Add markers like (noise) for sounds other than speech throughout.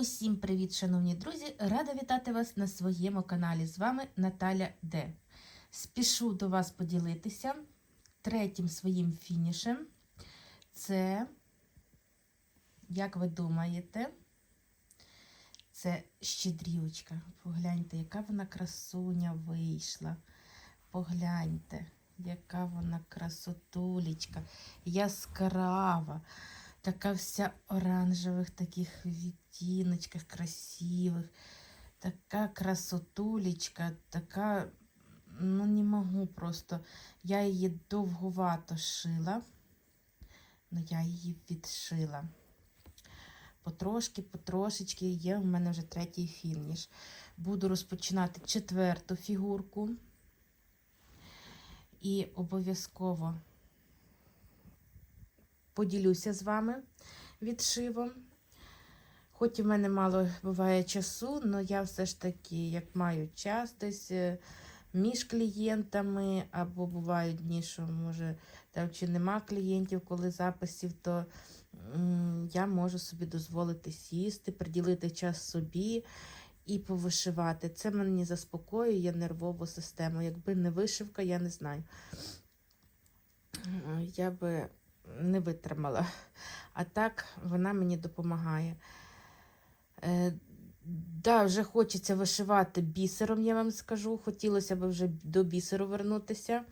Усім привіт, шановні друзі! Рада вітати вас на своєму каналі. З вами Наталя Д. Спішу до вас поділитися третім своїм фінішем. Це, як ви думаєте, це щедрівочка. Погляньте, яка вона красуня вийшла. Погляньте, яка вона красотулечка, яскрава. Така вся оранжевих таких відтіночках красивих. Така красотулечка, така, ну не можу просто. Я її довгувато шила, але я її відшила. Потрошки, потрошечки є в мене вже третій фініш. Буду розпочинати четверту фігурку. І обов'язково поділюся з вами відшивом. Хоч і в мене мало буває часу, але я все ж таки, як маю час десь е, між клієнтами, або бувають дні, що може там чи нема клієнтів, коли записів, то я можу собі дозволити сісти, приділити час собі і повишивати. Це мені заспокоює нервову систему. Якби не вишивка, я не знаю. Е, Я би не витримала. А так вона мені допомагає. Е, да, вже хочеться вишивати бісером, я вам скажу. Хотілося б вже до бісеру вернутися.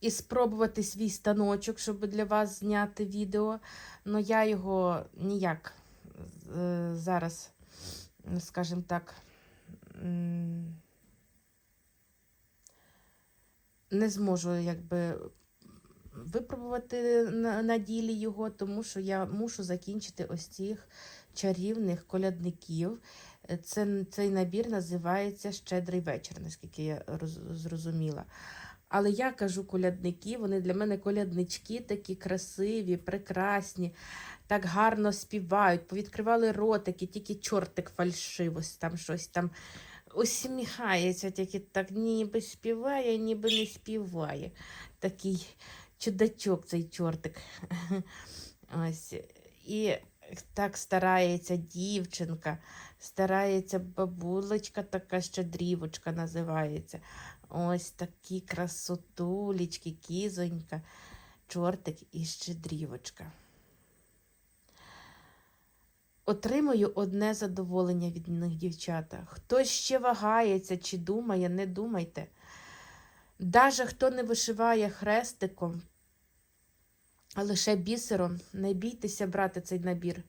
І спробувати свій станочок, щоб для вас зняти відео. Ну я його ніяк е, зараз, скажімо так, не зможу якби випробувати на, на ділі його, тому що я мушу закінчити ось цих чарівних колядників. Це, цей набір називається Щедрий вечір, наскільки я роз, зрозуміла. Але я кажу колядники, вони для мене коляднички такі красиві, прекрасні, так гарно співають, повідкривали ротики, тільки чортик фальшивось, там щось там усміхається, тільки так ніби співає, ніби не співає. Такий чудачок цей чортик. (laughs) Ось. І так старається дівчинка, старається бабулечка, така щедрівочка називається. Ось такі красотулечки, кізонька, чортик і щедрівочка. Отримую одне задоволення від них, дівчата. Хтось ще вагається чи думає, не думайте. Даже хто не вишиває хрестиком, лише бісером, не бійтеся брати цей набір.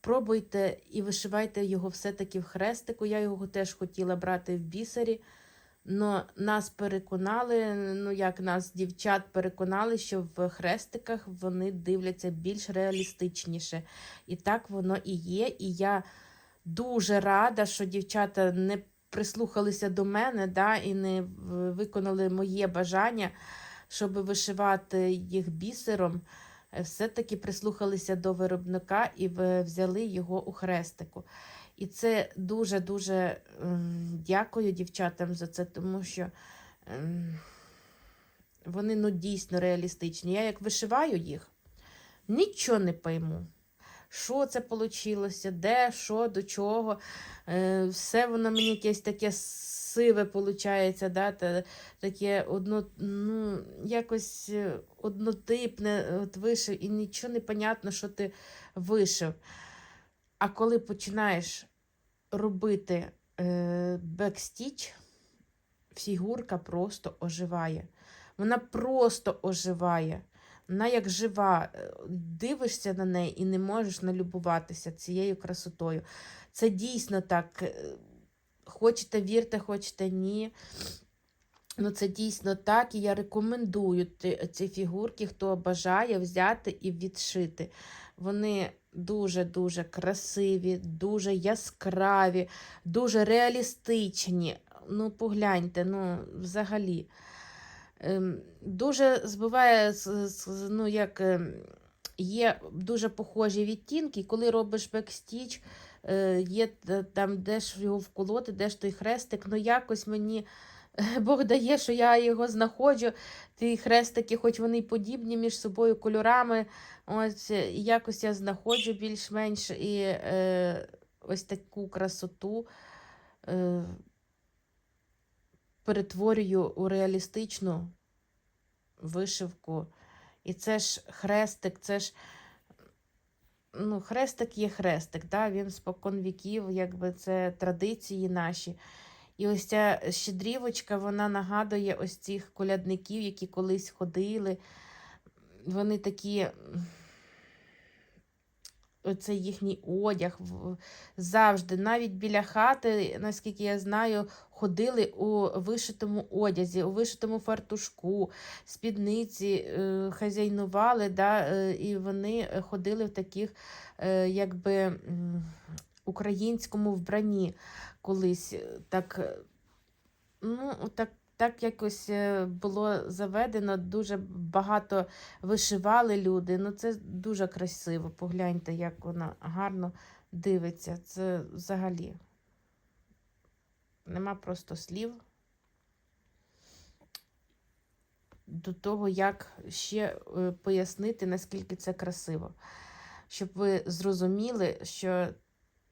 Пробуйте і вишивайте його все-таки в хрестику. Я його теж хотіла брати в бісері. Но нас переконали, ну як нас, дівчат, переконали, що в хрестиках вони дивляться більш реалістичніше. І так воно і є. І я дуже рада, що дівчата не прислухалися до мене да, і не виконали моє бажання, щоб вишивати їх бісером. Е, Все-таки прислухалися до виробника і взяли його у хрестику. І це дуже-дуже ем, дякую дівчатам за це, тому що ем, вони ну, дійсно реалістичні. Я як вишиваю їх, нічого не пойму. Що це вийшло, де, що, до чого. Е, все воно мені якесь таке сиве виходить, да, та, таке одно, ну, якось е, однотипне от вишив, і нічого не понятно, що ти вишив. А коли починаєш робити е, бекстіч, фігурка просто оживає. Вона просто оживає. Вона як жива, Е, дивишся на неї і не можеш налюбуватися цією красотою. Це дійсно так. Хочете вірте, хочете ні. Ну, це дійсно так, і я рекомендую ці фігурки, хто бажає взяти і відшити. Вони дуже-дуже красиві, дуже яскраві, дуже реалістичні. Ну, погляньте, ну, взагалі. Ем, дуже збиває, ну, як ем, є дуже похожі відтінки, коли робиш бекстіч, є там, де ж його вколоти, де ж той хрестик, ну якось мені Бог дає, що я його знаходжу. Ті хрестики, хоч вони подібні між собою кольорами. Ось е, якось я знаходжу більш-менш і е, ось таку красоту е, перетворюю у реалістичну вишивку. І це ж хрестик, це ж ну, хрестик є хрестик, да? він спокон віків, якби це традиції наші. І ось ця щедрівочка, вона нагадує ось цих колядників, які колись ходили. Вони такі. Оце їхній одяг завжди, навіть біля хати, наскільки я знаю, ходили у вишитому одязі, у вишитому фартушку, спідниці е, хазяйнували, да, е, і вони ходили в таких, е, якби українському вбранні колись. Так, ну, так, так якось е, було заведено, дуже багато вишивали люди. Ну, це дуже красиво. Погляньте, як вона гарно дивиться. Це взагалі. Нема просто слів до того, як ще е, пояснити, наскільки це красиво. Щоб ви зрозуміли, що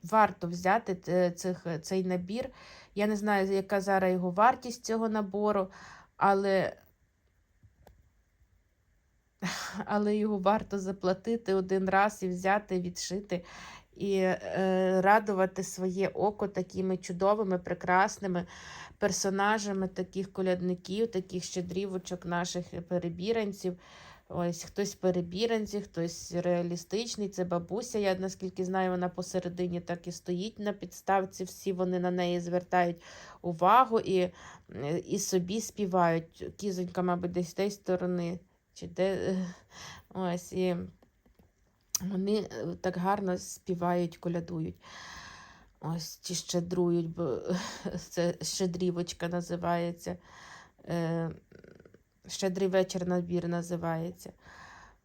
варто взяти цих, цей набір. Я не знаю, яка зараз його вартість цього набору, але, (laughs) але його варто заплатити один раз і взяти, відшити і е, радувати своє око такими чудовими, прекрасними персонажами таких колядників, таких щедрівочок наших перебіранців. Ось хтось перебіранці, хтось реалістичний. Це бабуся. Я наскільки знаю, вона посередині так і стоїть на підставці. Всі вони на неї звертають увагу і, е, і собі співають. Кізонька, мабуть, десь з тієї сторони. Чи де е, ось і вони е, так гарно співають, колядують. Ось чи щедрують, бо (laughs) це щедрівочка називається. Щедрий вечір набір називається.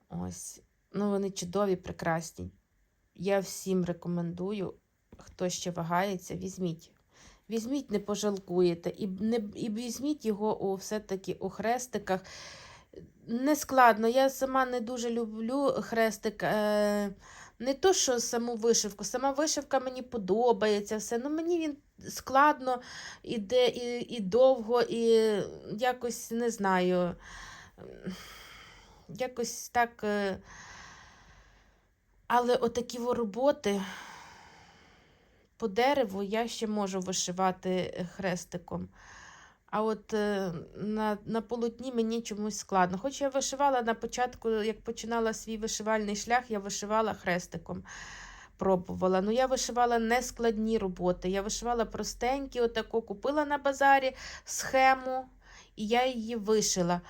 Ось. Ну, вони чудові, прекрасні. Я всім рекомендую, хто ще вагається, візьміть. Візьміть, не пожалкуєте. І, не, і візьміть його у, все-таки у хрестиках. Не складно. Я сама не дуже люблю хрестик. Е, не то, що саму вишивку. Сама вишивка мені подобається. все. Ну, мені він складно іде і, і довго, і якось не знаю. Якось так. е, Але отакі роботи по дереву я ще можу вишивати хрестиком. А от е, на, на полотні мені чомусь складно. Хоч я вишивала на початку, як починала свій вишивальний шлях, я вишивала хрестиком. Пробувала. Ну, я вишивала не складні роботи. Я вишивала простенькі, отаку купила на базарі схему, і я її вишила.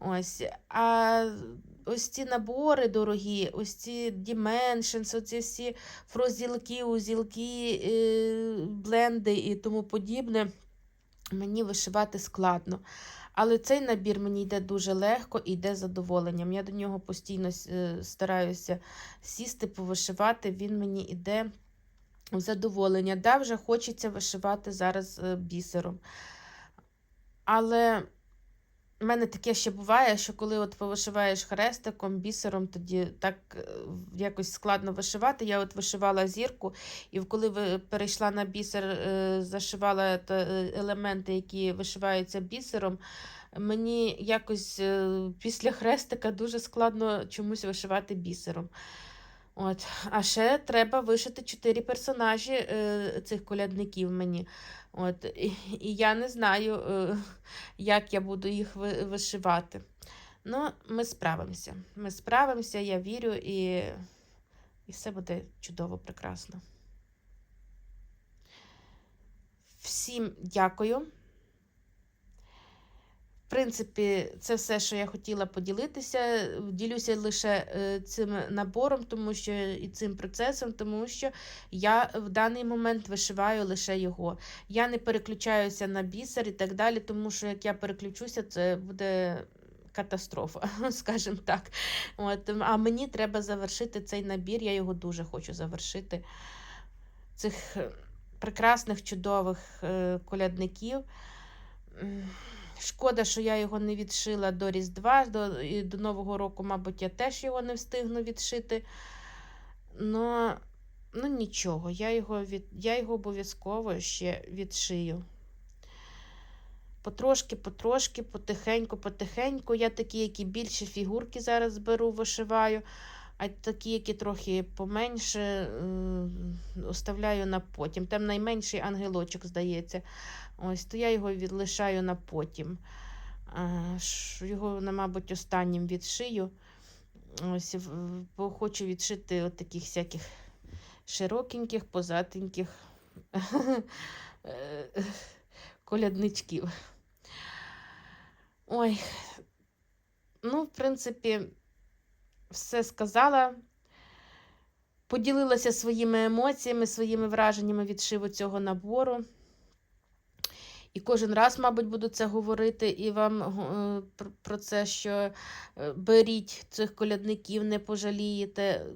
Ось. А ось ці набори дорогі, ось ці Dimensions, оці всі фрозілки, узілки, е, бленди і тому подібне. Мені вишивати складно. Але цей набір мені йде дуже легко і йде задоволенням. Я до нього постійно е, стараюся сісти, повишивати. Він мені йде в задоволення. Да, вже хочеться вишивати зараз е, бісером. Але в мене таке ще буває, що коли от повишиваєш хрестиком, бісером, тоді так е, якось складно вишивати. Я от вишивала зірку, і коли перейшла на бісер, е, зашивала е, елементи, які вишиваються бісером, мені якось е, після хрестика дуже складно чомусь вишивати бісером. От. А ще треба вишити чотири персонажі е, цих колядників мені. От. І, і я не знаю, е, як я буду їх вишивати. Ну, ми справимося. Ми справимося, я вірю, і, і все буде чудово, прекрасно. Всім дякую. В принципі, це все, що я хотіла поділитися. Ділюся лише е, цим набором, тому що і цим процесом, тому що я в даний момент вишиваю лише його. Я не переключаюся на бісер і так далі, тому що як я переключуся, це буде катастрофа, (laughs) скажімо так. От, а мені треба завершити цей набір, я його дуже хочу завершити. Цих е, прекрасних, чудових е, колядників. Шкода, що я його не відшила до Різдва, до, і до Нового року, мабуть, я теж його не встигну відшити. Ну, ну нічого, я його, від, я його обов'язково ще відшию. Потрошки, потрошки, потихеньку, потихеньку. Я такі, які більші фігурки зараз беру, вишиваю, а такі, які трохи поменше, оставляю на потім. Там найменший ангелочок, здається. Ось, то я його відлишаю на потім. Його, на, мабуть, останнім відшию. Ось, бо хочу відшити от таких всяких широкеньких, позатеньких (laughs) е, колядничків. Ой, ну, в принципі, все сказала. Поділилася своїми емоціями, своїми враженнями від шиву цього набору. І кожен раз, мабуть, буду це говорити і вам е, про це, що е, беріть цих колядників, не пожалієте.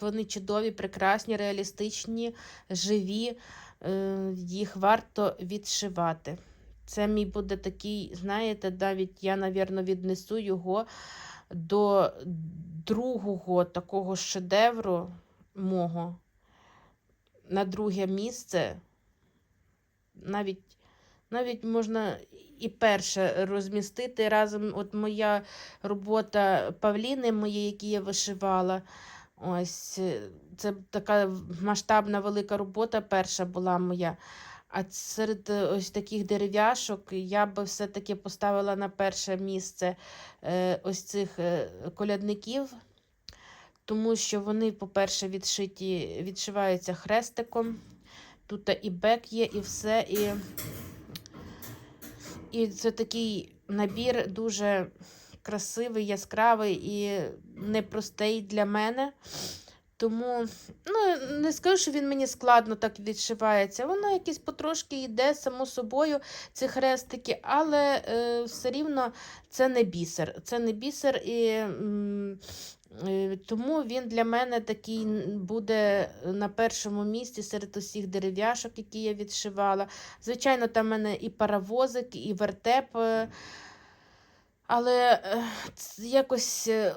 Вони чудові, прекрасні, реалістичні, живі. Е, Їх варто відшивати. Це мій буде такий, знаєте, навіть я, навірно, віднесу його до другого такого шедевру мого на друге місце. Навіть, навіть можна і перше розмістити разом. От моя робота Павліни, моєї, які я вишивала. Ось е, це така масштабна велика робота, перша була моя. А серед е, ось таких дерев'яшок я би все-таки поставила на перше місце е, ось цих е, колядників, тому що вони, по-перше, відшиті, відшиваються хрестиком. Тут і бек є, і все. І, і це такий набір дуже красивий, яскравий і непростий для мене. Тому, ну, не скажу, що він мені складно так відшивається. Воно якесь потрошки йде, само собою, ці хрестики, але е, все рівно це не бісер. Це не бісер, і е, тому він для мене такий буде на першому місці серед усіх дерев'яшок, які я відшивала. Звичайно, там в мене і паровозик, і вертеп. е, але е, якось е,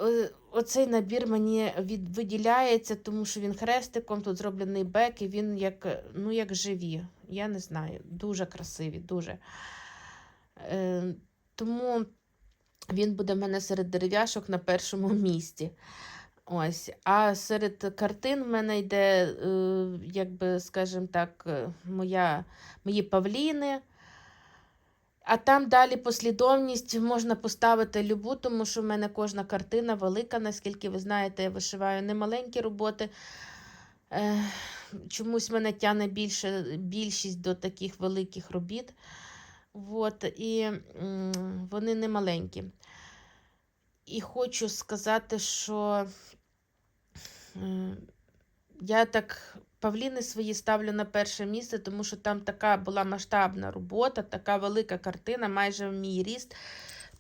оцей набір мені від, виділяється, тому що він хрестиком, тут зроблений бек, і він як, ну, як живі. Я не знаю, дуже красиві, дуже. Е, тому він буде в мене серед дерев'яшок на першому (laughs) місці. Ось. А серед картин в мене йде, е, як би, скажімо так, е, моя, мої павліни. А там далі послідовність можна поставити любу, тому що в мене кожна картина велика, наскільки ви знаєте, я вишиваю немаленькі роботи. Е, чомусь мене тягне більше, більшість до таких великих робіт. От, і вони не маленькі. І хочу сказати, що е, я так павліни свої ставлю на перше місце, тому що там така була масштабна робота, така велика картина, майже в мій ріст.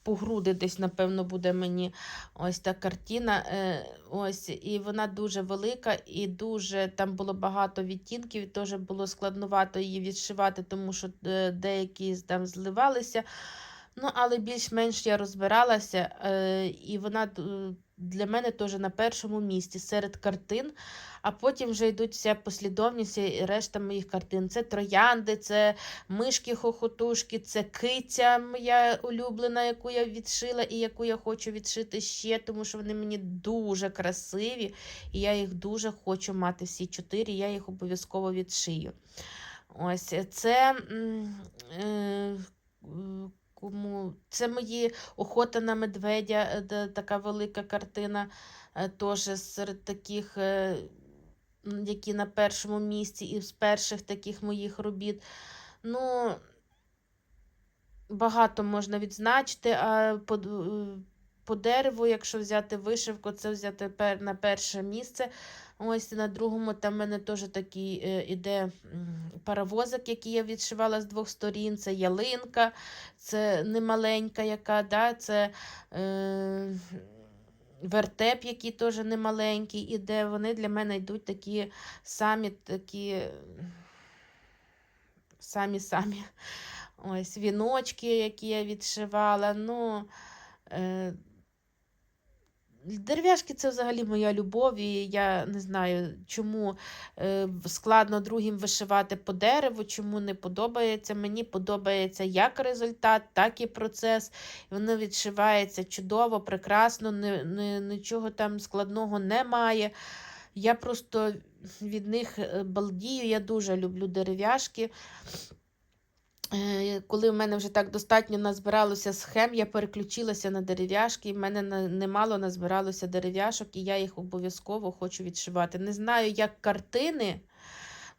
По груди десь, напевно, буде мені ось та картина. Е, ось, і вона дуже велика, і дуже там було багато відтінків, і теж було складновато її відшивати, тому що е, деякі там зливалися. Ну, але більш-менш я розбиралася, е, і вона для мене теж на першому місці серед картин, а потім вже йдуть вся послідовність і решта моїх картин. Це троянди, це мишки-хохотушки, це киця моя улюблена, яку я відшила і яку я хочу відшити ще, тому що вони мені дуже красиві, і я їх дуже хочу мати всі чотири, я їх обов'язково відшию. Ось це. е, Кому це мої охота на медведя, е, така велика картина, е, теж серед таких, е, які на першому місці, і з перших таких моїх робіт. Ну, багато можна відзначити, а по, по дереву, якщо взяти вишивку, це взяти на перше місце. Ось на другому там в мене теж такий е, іде паровозик, який я відшивала з двох сторін. Це ялинка, це немаленька, яка, да, це е, вертеп, який теж немаленький іде. Вони для мене йдуть такі самі такі самі-самі. Ось віночки, які я відшивала. Ну, е, Дерев'яшки це взагалі моя любов, і я не знаю, чому е, складно другим вишивати по дереву, чому не подобається. Мені подобається як результат, так і процес. Воно відшивається чудово, прекрасно, ни, ни, нічого там складного немає. Я просто від них е, балдію, я дуже люблю дерев'яшки. Е, Коли в мене вже так достатньо назбиралося схем, я переключилася на дерев'яшки, і в мене немало назбиралося дерев'яшок, і я їх обов'язково хочу відшивати. Не знаю, як картини,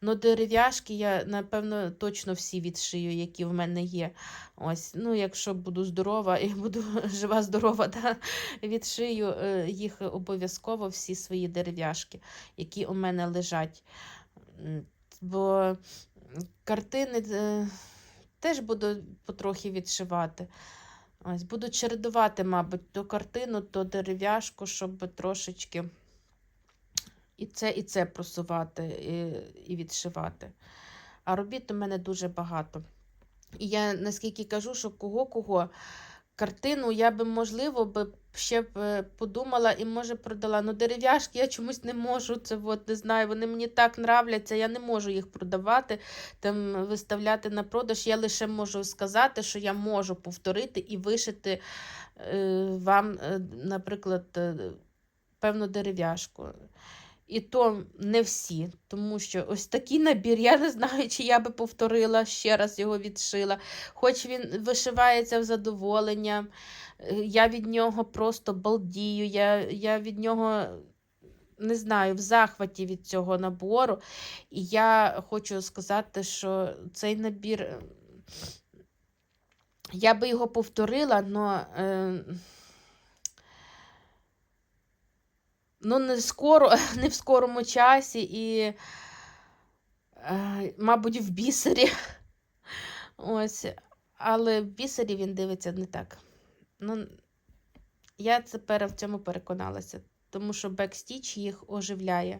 але дерев'яшки я, напевно, точно всі відшию, які в мене є. Ось, ну, якщо буду здорова і буду (laughs) жива, здорова, да, відшию е, їх обов'язково всі свої дерев'яшки, які у мене лежать. Бо картини. Теж буду потрохи відшивати. Ось, буду чередувати, мабуть, то картину, то дерев'яшку, щоб трошечки і це, і це просувати, і, і відшивати. А робіт у мене дуже багато. І я наскільки кажу, що кого-кого картину я би, можливо, би ще б е, подумала і, може, продала. Ну, дерев'яшки я чомусь не можу. Це от, не знаю, вони мені так нравляться, я не можу їх продавати, там, виставляти на продаж. Я лише можу сказати, що я можу повторити і вишити е, вам, е, наприклад, е, певну дерев'яшку. І то не всі, тому що ось такий набір, я не знаю, чи я би повторила, ще раз його відшила. Хоч він вишивається в задоволення, е, я від нього просто балдію, я, я від нього. Не знаю, в захваті від цього набору. І я хочу сказати, що цей набір, е, я би його повторила, але е, ну, не скоро, (laughs) не в скорому часі і, е, мабуть, в бісері. (laughs) Ось. Але в бісері він дивиться не так. Ну, я тепер в цьому переконалася, тому що бекстіч їх оживляє.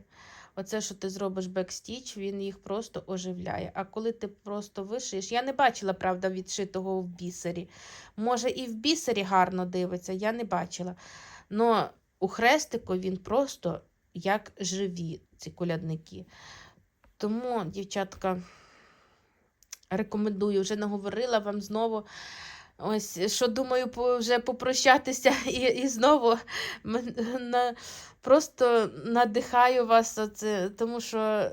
Оце, що ти зробиш бекстіч, він їх просто оживляє. А коли ти просто вишиєш, я не бачила, правда, відшитого в бісері. Може, і в бісері гарно дивиться, я не бачила. Но у хрестику він просто як живі, ці колядники. Тому, дівчатка, рекомендую, вже наговорила вам знову. Ось, що думаю, вже попрощатися (laughs) і, і знову на, просто надихаю вас, оце, тому що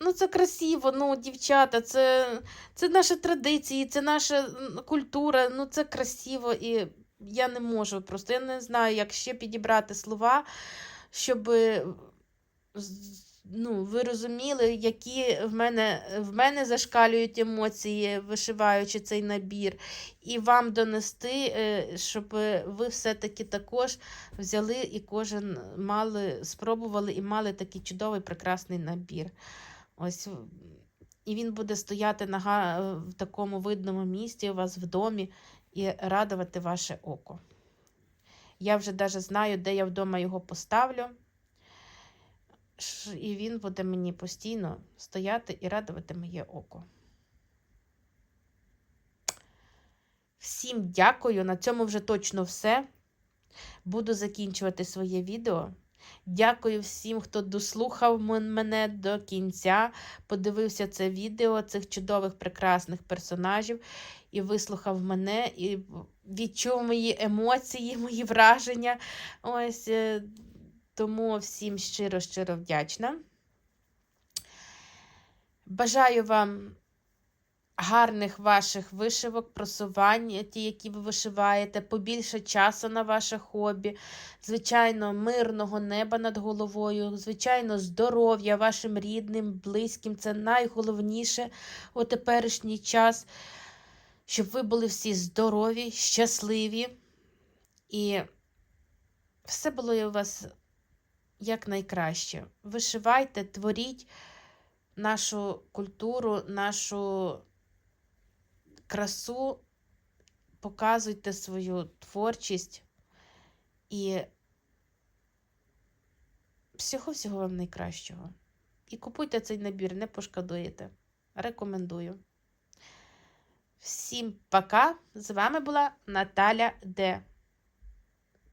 ну, це красиво, ну, дівчата, це, це наші традиції, це наша культура, ну це красиво і я не можу просто, я не знаю, як ще підібрати слова, щоб ну, ви розуміли, які в мене, в мене зашкалюють емоції, вишиваючи цей набір, і вам донести, е, щоб ви все-таки також взяли і кожен мали, спробували і мали такий чудовий прекрасний набір. Ось. І він буде стояти на, в такому видному місці у вас в домі і радувати ваше око. Я вже навіть знаю, де я вдома його поставлю. І він буде мені постійно стояти і радувати моє око. Всім дякую. На цьому вже точно все. Буду закінчувати своє відео. Дякую всім, хто дослухав мене до кінця, подивився це відео цих чудових, прекрасних персонажів і вислухав мене, і відчув мої емоції, мої враження. Ось е, тому всім щиро-щиро вдячна. Бажаю вам гарних ваших вишивок, просувань, ті, які ви вишиваєте, побільше часу на ваше хобі, звичайно, мирного неба над головою, звичайно, здоров'я вашим рідним, близьким. Це найголовніше у теперішній час, щоб ви були всі здорові, щасливі і все було у вас якнайкраще. Вишивайте, творіть нашу культуру, нашу красу, показуйте свою творчість і всього-всього вам найкращого. І купуйте цей набір, не пошкодуєте. Рекомендую. Всім пока! З вами була Наталя Д.